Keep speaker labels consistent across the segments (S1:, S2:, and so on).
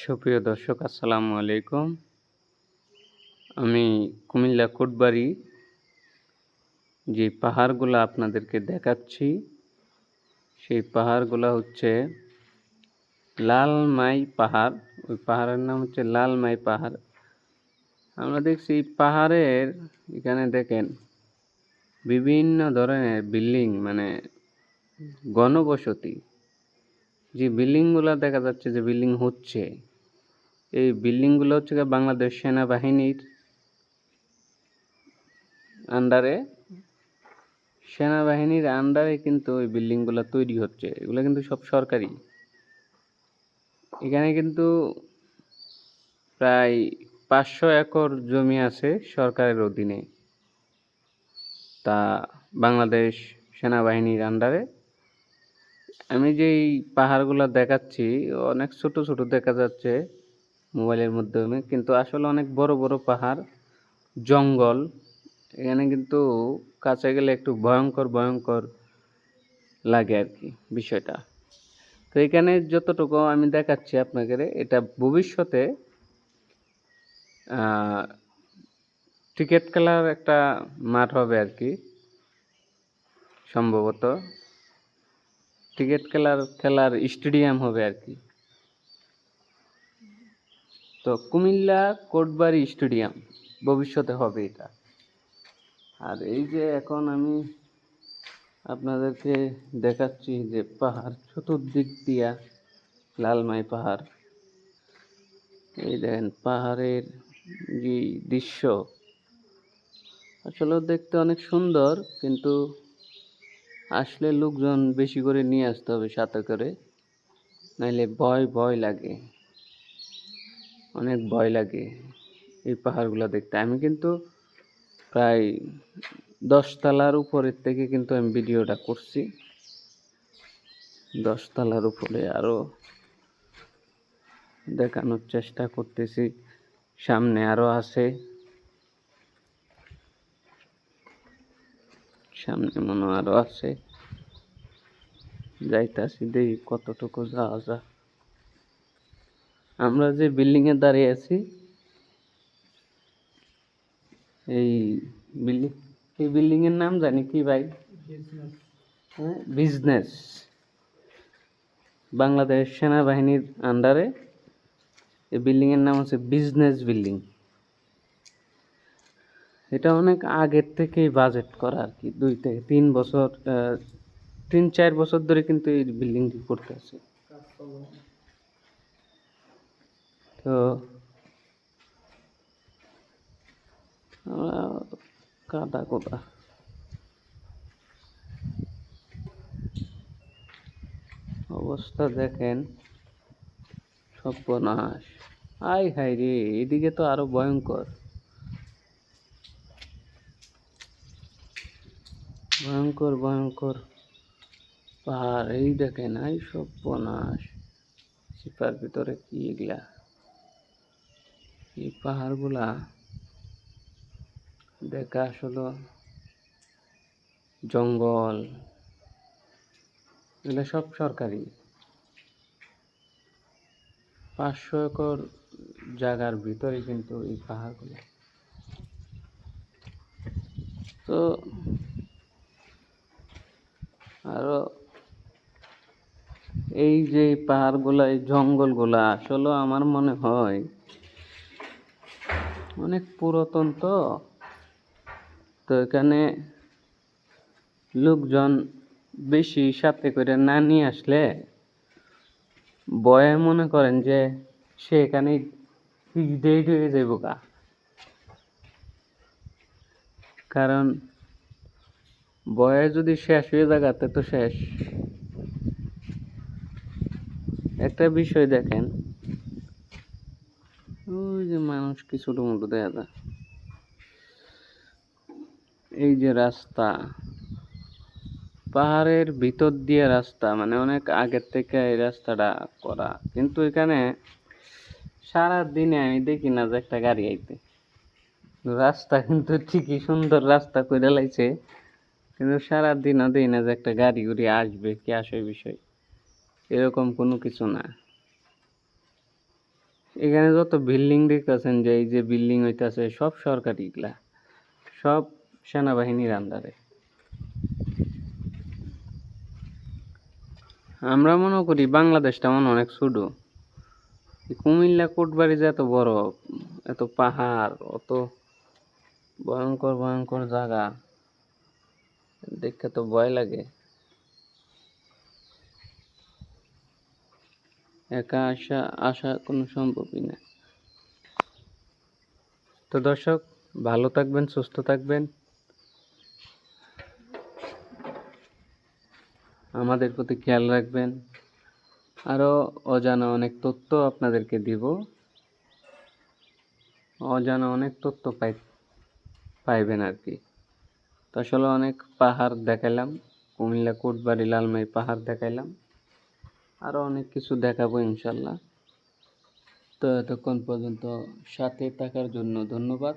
S1: সুপ্রিয় দর্শক, আসসালামু আলাইকুম। আমি কুমিল্লা কোটবাড়ি যে পাহাড়গুলো আপনাদেরকে দেখাচ্ছি, সেই পাহাড়গুলো হচ্ছে লালমাই পাহাড়। ওই পাহাড়ের নাম হচ্ছে লালমাই পাহাড়। আমরা দেখছি পাহাড়ের, এখানে দেখেন, বিভিন্ন ধরনের বিল্ডিং মানে ঘনবসতি যে বিল্ডিংগুলো দেখা যাচ্ছে যে বিল্ডিং হচ্ছে, এই বিল্ডিংগুলো হচ্ছে বাংলাদেশ সেনাবাহিনীর আন্ডারে সেনাবাহিনীর আন্ডারে কিন্তু ওই বিল্ডিংগুলো তৈরি হচ্ছে, এগুলো কিন্তু সব সরকারি। এখানে কিন্তু প্রায় পাঁচশো একর জমি আছে সরকারের অধীনে। তা বাংলাদেশ সেনাবাহিনীর আন্ডারে আমি যে যেই পাহাড়গুলো দেখাচ্ছি, অনেক ছোট ছোট দেখা যাচ্ছে মোবাইলের মাধ্যমে, কিন্তু আসলে অনেক বড় বড় পাহাড়, জঙ্গল, এখানে কিন্তু কাছে গেলে একটু ভয়ঙ্কর ভয়ঙ্কর লাগে আর কি বিষয়টা। তো এখানে যতটুকু আমি দেখাচ্ছি আপনাকে, এটা ভবিষ্যতে ক্রিকেট খেলার একটা মাঠ হবে আর কি, সম্ভবত। ক্রিকেট খেলার খেলার স্টেডিয়াম হবে আর কি। তো কুমিল্লা কোটবাড়ি স্টেডিয়াম ভবিষ্যতে হবে এটা। আর এই যে এখন আমি আপনাদেরকে দেখাচ্ছি যে পাহাড়, চতুর্দিক দিয়া লালমাই পাহাড়। এই দেখেন পাহাড়ের যে দৃশ্য। আসলে দেখতে অনেক সুন্দর, কিন্তু আসলে লোকজন বেশি করে নিয়ে আসতে হবে সাথে করে, নাইলে ভয় ভয় লাগে। অনেক ভয় লাগে এই পাহাড়গুলো দেখতে। আমি কিন্তু প্রায় দশতলার উপরের থেকে কিন্তু আমি ভিডিওটা করছি। দশতলার উপরে আরও দেখানোর চেষ্টা করতেছি। সামনে আরও আছে। সামনে মনে হয় আরও আছে। যাইতাছি, দেখি কতটুকু যাওয়া যায়। আমরা যে বিল্ডিং এ দাঁড়িয়ে আছি, এই বিল্ডিং এই বিল্ডিং এর নাম জানি কি ভাই? হ্যাঁ বিজনেস বাংলাদেশ সেনাবাহিনীর আন্ডারে এই বিল্ডিং এর নাম হচ্ছে বিজনেস বিল্ডিং এটা অনেক আগের থেকেই বাজেট করা আর কি দুই থেকে তিন বছর তিন, চার বছর ধরে কিন্তু এই বিল্ডিংটি করতে আছে তো কাদা কোদা। অবস্থা দেখেন, সর্বনাশ। আই হাই রে, এদিকে তো আরও ভয়ঙ্কর। ভয়ঙ্কর ভয়ঙ্কর। পাহাড়, এই দেখেন সব সর্বনাশ চিপার ভিতরে কি এগুলা? এই পাহাড়গুলা দেখা আসলে জঙ্গল। এগুলো সব সরকারি। পাঁচশো একর জায়গার ভিতরে কিন্তু এই পাহাড়গুলো। তো আরও এই যে পাহাড়গুলা, এই জঙ্গলগুলা আসলে আমার মনে হয় অনেক পুরাতন তো। তো এখানে লোকজন বেশি সাথে করে না নিয়ে আসলে বয়ে মনে করেন যে সে এখানে হয়ে যাইব কারণ বয়ে যদি শেষ হয়ে জায়গাতে তো শেষ। একটা বিষয় দেখেন। ওই যে মানুষ কি ছোট দেখা যায়। এই যে রাস্তা, পাহাড়ের ভিতর দিয়ে রাস্তা মানে অনেক আগের থেকে এই রাস্তাটা করা। কিন্তু এখানে সারা দিনে আমি দেখি না যে একটা গাড়ি আইতে। রাস্তা কিন্তু ঠিকই সুন্দর রাস্তা করে লাইছে। কিন্তু সারা দিনও দেখি না যে একটা গাড়ি উড়ি আসবে, কি আসে বিষয়? এরকম কোনো কিছু না। এখানে যত বিল্ডিং দেখতেছেন যে, এই যে বিল্ডিং হইতাছে, সব সরকারি এগুলা। সব সেনাবাহিনীর আন্ডারে আমরা মনে করি বাংলাদেশটা মনে অনেক ছোট। কুমিল্লা কোটবাড়ি যে এত বড়, এত পাহাড়, অত ভয়ঙ্কর ভয়ঙ্কর জায়গা। দেখে তো ভয় লাগে। একা আসা আসা কোনো সম্ভবই না। তো দর্শক, ভালো থাকবেন, সুস্থ থাকবেন। আমাদের প্রতি খেয়াল রাখবেন। আরও অজানা অনেক তথ্য আপনাদেরকে দিব। অজানা অনেক তথ্য পাই, পাইবেন আর কি। তো আসলে অনেক পাহাড় দেখাইলাম। কুমিল্লা, কোটবাড়ি, লালমাই পাহাড় দেখাইলাম। আরও অনেক কিছু দেখাবো ইনশাল্লাহ। তো এতক্ষণ পর্যন্ত সাথে থাকার জন্য ধন্যবাদ।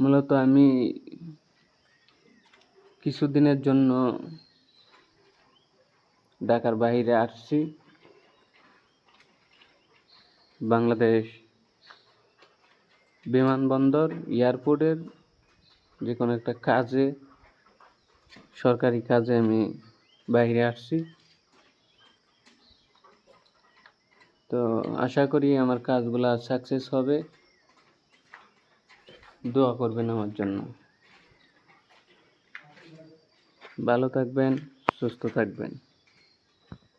S1: মূলত আমি কিছুদিনের জন্য ঢাকার বাইরে আসছি। বাংলাদেশ বিমানবন্দর, এয়ারপোর্টের যে কোনো একটা কাজে, সরকারি কাজে আমি বাইরে আসছি। তো আশা করি আমার কাজগুলো সাকসেস হবে। দোয়া করবেন আমার জন্য। ভালো থাকবেন, সুস্থ থাকবেন।